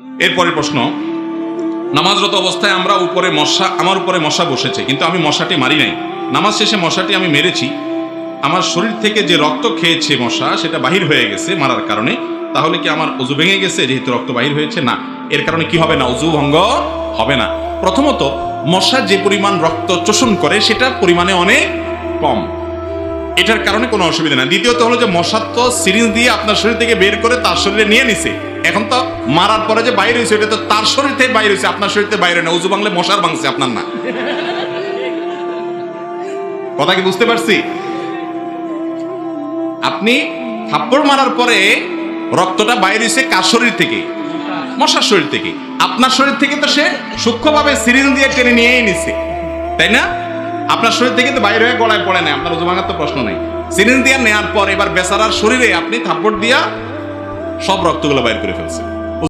এরপরের প্রশ্ন, নামাজরত অবস্থায় আমরা উপরে মশা, আমার উপরে মশা বসেছে, কিন্তু আমি মশাটি মারি নাই। নামাজ শেষে মশাটি আমি মেরেছি। আমার শরীর থেকে যে রক্ত খেয়েছে মশা, সেটা বাহির হয়ে গেছে মারার কারণে। তাহলে কি আমার অজু ভেঙে গেছে, যেহেতু রক্ত বাহির হয়েছে? না। এর কারণে কি হবে না? অজু ভঙ্গ হবে না। প্রথমত, মশা যে পরিমাণ রক্ত চোষণ করে, সেটার পরিমাণে অনেক কম। এটার কারণে কোনো অসুবিধা না দ্বিতীয়ত হলো যে মশার তো সিরিঞ্জ দিয়ে আপনার শরীর থেকে বের করে তার শরীরে নিয়ে নিছে। এখন তো মারার পরে যে বাইরে হয়েছে, এটা তো তার শরীর থেকে বাইরে হয়েছে, আপনার শরীর থেকে বাইরে না উজু বাংলে মশার ভাঙছে আপনার না। কথা কি বুঝতে পারছি? আপনি থাপ্পড় মারার পরে রক্তটা বাইরে হয়েছে কার শরীর থেকে? মশার শরীর থেকে। আপনার শরীর থেকে তো সে সূক্ষ্মভাবে সিরিঞ্জ দিয়ে টেনে নিয়েই নিছে। তাই না? আপনার শরীর থেকে তো বাইরে হয়ে গলায় পড়ে না আপনার উজু ভাঙার তো প্রশ্ন নেই। সিরিঞ্জ দিয়ে নেওয়ার পর এবার বেচারার শরীরে আপনি থাপ্পড় দিয়া সব রক্তগুলো বাইর করে ফেলছেন